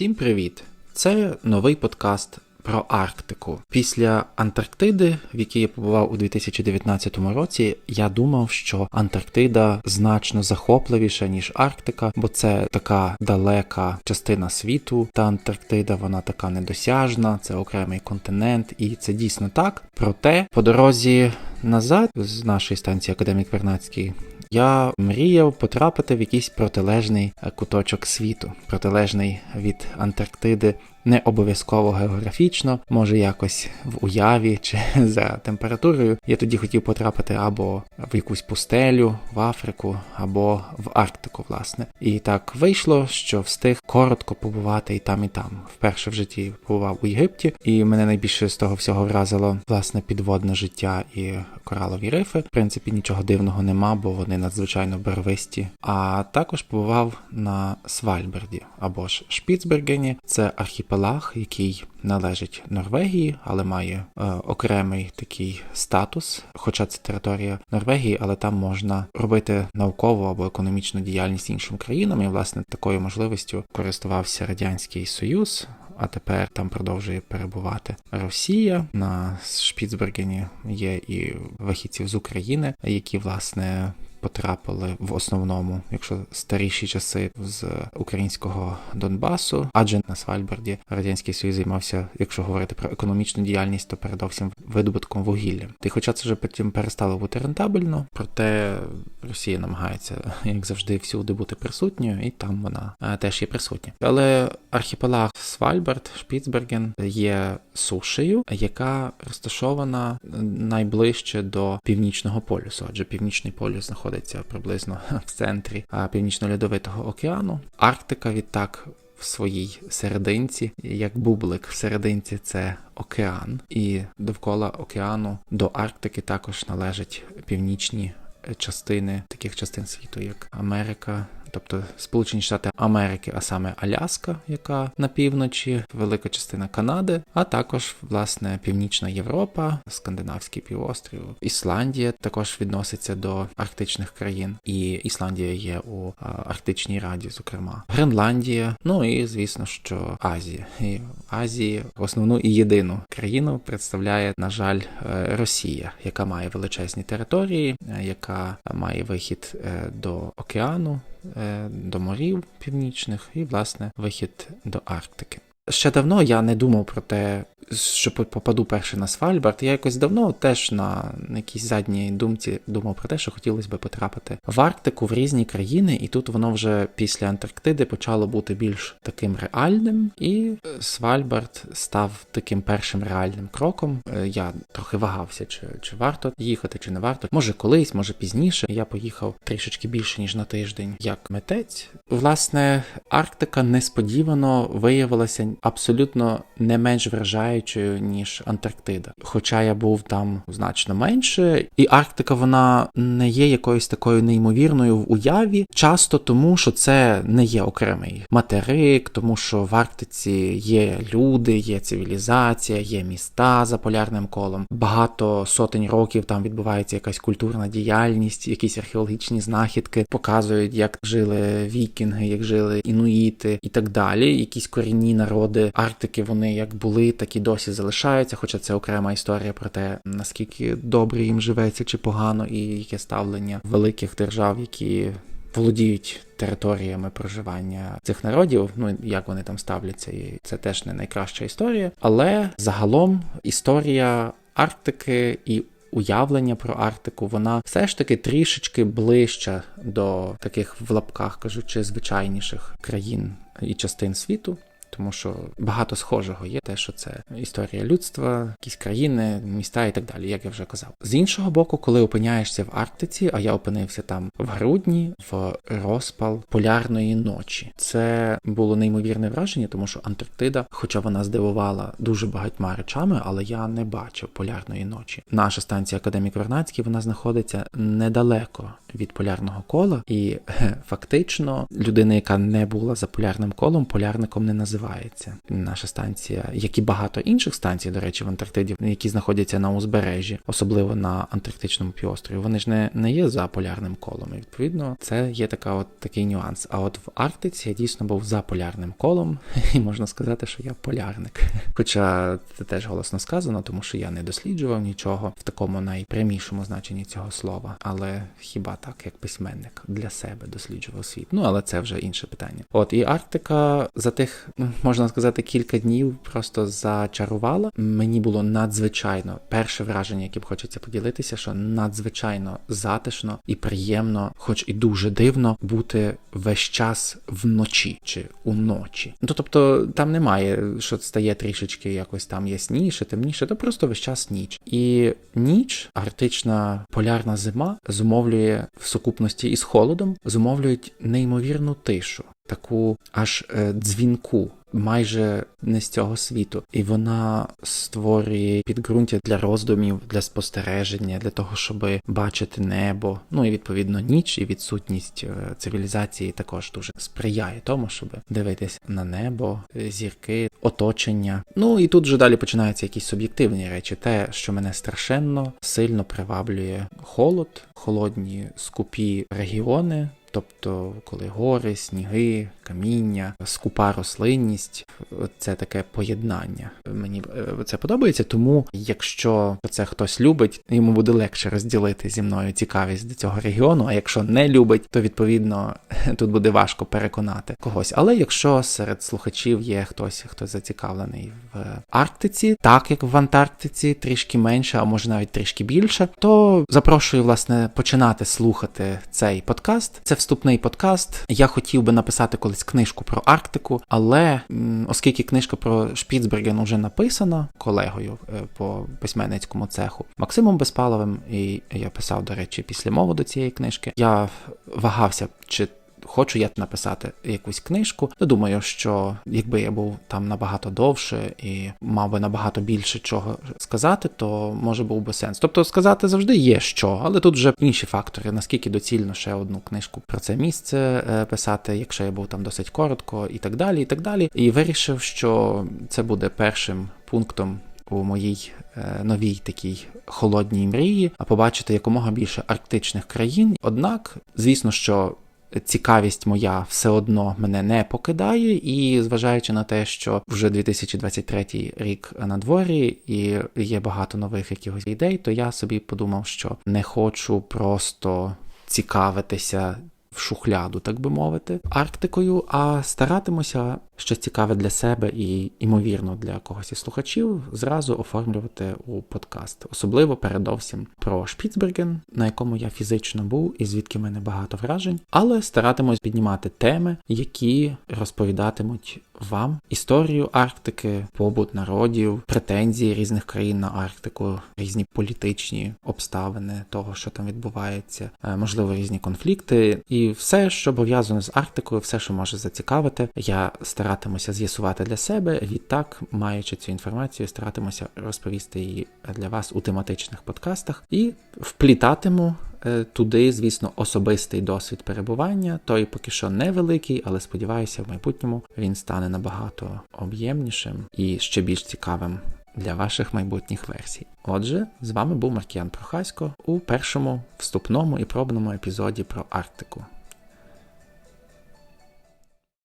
Всім привіт! Це новий подкаст про Арктику. Після Антарктиди, в якій я побував у 2019 році, я думав, що Антарктида значно захопливіша ніж Арктика, бо це така далека частина світу. Та Антарктида вона така недосяжна, це окремий континент, і це дійсно так. Проте по дорозі назад з нашої станції Академік Вернацький я мріяв потрапити в якийсь протилежний е, куточок світу, протилежний від Антарктиди, не обов'язково географічно, може якось в уяві чи за температурою. Я тоді хотів потрапити або в якусь пустелю, в Африку, або в Арктику, власне. І так вийшло, що встиг коротко побувати і там, і там. Вперше в житті побував у Єгипті, і мене найбільше з того всього вразило власне підводне життя і коралові рифи. В принципі, нічого дивного нема, бо вони надзвичайно барвисті. А також побував на Свальберді або ж Шпіцбергені. Це архіпелаг, який належить Норвегії, але має е, окремий такий статус, хоча це територія Норвегії, але там можна робити наукову або економічну діяльність іншим країнам. І власне такою можливістю користувався радянський союз. А тепер там продовжує перебувати Росія на Шпіцбергені. Є і вихідців з України, які власне потрапили в основному, якщо старіші часи з українського Донбасу, адже на Свальбарді радянський союз займався, якщо говорити про економічну діяльність, то передовсім видобутком вугілля. І хоча це вже потім перестало бути рентабельно, проте Росія намагається, як завжди, всюди бути присутньою, і там вона е, теж є присутня. Але архіпелаг Свальбард, Шпіцберген є сушею, яка розташована найближче до північного полюсу, адже північний полюс знаходиться приблизно в центрі північно-льодовитого океану. Арктика відтак. В своїй серединці, як бублик в серединці це океан, і довкола океану до Арктики також належать північні частини таких частин світу, як Америка, тобто Сполучені Штати Америки, а саме Аляска, яка на півночі, велика частина Канади, а також власне Північна Європа, Скандинавський півострів, Ісландія також відноситься до арктичних країн, і Ісландія є у Арктичній Раді, зокрема Гренландія. Ну і звісно, що Азія і Азії основну і єдину країну представляє, на жаль, е, Росія, яка має величезні території, е, яка має вихід е, до океану. Е, до морів північних і, власне, вихід до Арктики. Ще давно я не думав про те, що попаду перше на Свальбард. Я якось давно теж на якійсь задній думці думав про те, що хотілося б потрапити в Арктику в різні країни, і тут воно вже після Антарктиди почало бути більш таким реальним, і Свальбард став таким першим реальним кроком. Е, я трохи вагався, чи чи варто їхати, чи не варто. Може колись, може пізніше. Я поїхав трішечки більше ніж на тиждень, як митець. Власне, Арктика несподівано виявилася абсолютно не менш вражаючою, ніж Антарктида. Хоча я був там значно менше, і Арктика вона не є якоюсь такою неймовірною в уяві, часто тому, що це не є окремий материк, тому що в Арктиці є люди, є цивілізація, є міста за полярним колом. Багато сотень років там відбувається якась культурна діяльність, якісь археологічні знахідки показують, як жили вікінги, як жили інуїти і так далі. Якісь корінні народи Арктики вони як були, так і досі залишаються. Хоча це окрема історія про те, наскільки добре їм живеться чи погано, і яке ставлення великих держав, які володіють територіями проживання цих народів. Ну як вони там ставляться, і це теж не найкраща історія. Але загалом історія Арктики і уявлення про Арктику, вона все ж таки трішечки ближча до таких в лапках кажучи звичайніших країн і частин світу тому що багато схожого є те, що це історія людства, якісь країни, міста і так далі, як я вже казав. З іншого боку, коли опиняєшся в Арктиці, а я опинився там в грудні, в розпал полярної ночі. Це було неймовірне враження, тому що Антарктида, хоча вона здивувала дуже багатьма речами, але я не бачив полярної ночі. Наша станція Академік Вернацький вона знаходиться недалеко від полярного кола, і фактично людина, яка не була за полярним колом, полярником не називає відбувається. Наша станція, як і багато інших станцій, до речі, в Антарктиді, які знаходяться на узбережжі, особливо на Антарктичному півострові, вони ж не, не є за полярним колом. І відповідно, це є така от такий нюанс. А от в Арктиці я дійсно був за полярним колом, і можна сказати, що я полярник. Хоча це теж голосно сказано, тому що я не досліджував нічого в такому найпрямішому значенні цього слова, але хіба так, як письменник для себе досліджував світ. Ну але це вже інше питання. От і Арктика за тих, ну, можна сказати, кілька днів просто зачарувала. Мені було надзвичайно перше враження, яким хочеться поділитися, що надзвичайно затишно і приємно, хоч і дуже дивно, бути весь час вночі чи уночі. Ну тобто там немає, що стає трішечки якось там ясніше, темніше, то просто весь час ніч. І ніч, арктична полярна зима, зумовлює в сукупності із холодом, зумовлюють неймовірну тишу, таку аж е, дзвінку майже не з цього світу, і вона створює підґрунтя для роздумів, для спостереження, для того, щоб бачити небо. Ну і відповідно ніч і відсутність е, цивілізації також дуже сприяє тому, щоб дивитись на небо, е, зірки, оточення. Ну і тут вже далі починаються якісь суб'єктивні речі. Те, що мене страшенно сильно приваблює холод, холодні скупі регіони. Тобто, коли гори, сніги, каміння, скупа рослинність це таке поєднання. Мені е, це подобається, тому якщо це хтось любить, йому буде легше розділити зі мною цікавість до цього регіону. А якщо не любить, то відповідно тут буде важко переконати когось. Але якщо серед слухачів є хтось, хто зацікавлений в Арктиці, так як в Антарктиці, трішки менше, а може навіть трішки більше, то запрошую власне починати слухати цей подкаст. Це вступний подкаст. Я хотів би написати колись книжку про Арктику, але оскільки книжка про Шпіцберген вже написана колегою е, по письменницькому цеху Максимом Безпаловим, і я писав, до речі, після мову до цієї книжки, я вагався, чи хочу я написати якусь книжку. Ну, думаю, що якби я був там набагато довше і мав би набагато більше чого сказати, то може був би сенс. Тобто сказати завжди є що, але тут вже інші фактори, наскільки доцільно ще одну книжку про це місце е, писати, якщо я був там досить коротко, і так далі, і так далі. І вирішив, що це буде першим пунктом. У моїй е, новій такій холодній мрії, а побачити якомога більше арктичних країн. Однак, звісно, що цікавість моя все одно мене не покидає, і зважаючи на те, що вже 2023 рік на дворі і є багато нових якихось ідей, то я собі подумав, що не хочу просто цікавитися. В шухляду, так би мовити, Арктикою, а старатимуся щось цікаве для себе і, ймовірно, для когось із слухачів зразу оформлювати у подкаст, особливо передовсім про Шпіцберген, на якому я фізично був і звідки в мене багато вражень, але старатимусь піднімати теми, які розповідатимуть вам історію Арктики, побут народів, претензії різних країн на Арктику, різні політичні обставини того, що там відбувається, е, можливо, різні конфлікти, і все, що пов'язано з Арктикою, все, що може зацікавити, я старатимуся з'ясувати для себе. Відтак, маючи цю інформацію, старатимуся розповісти її для вас у тематичних подкастах і вплітатиму Е, туди, звісно, особистий досвід перебування. Той поки що невеликий, але сподіваюся, в майбутньому він стане набагато об'ємнішим і ще більш цікавим для ваших майбутніх версій. Отже, з вами був Маркіян Прохасько у першому вступному і пробному епізоді про Арктику.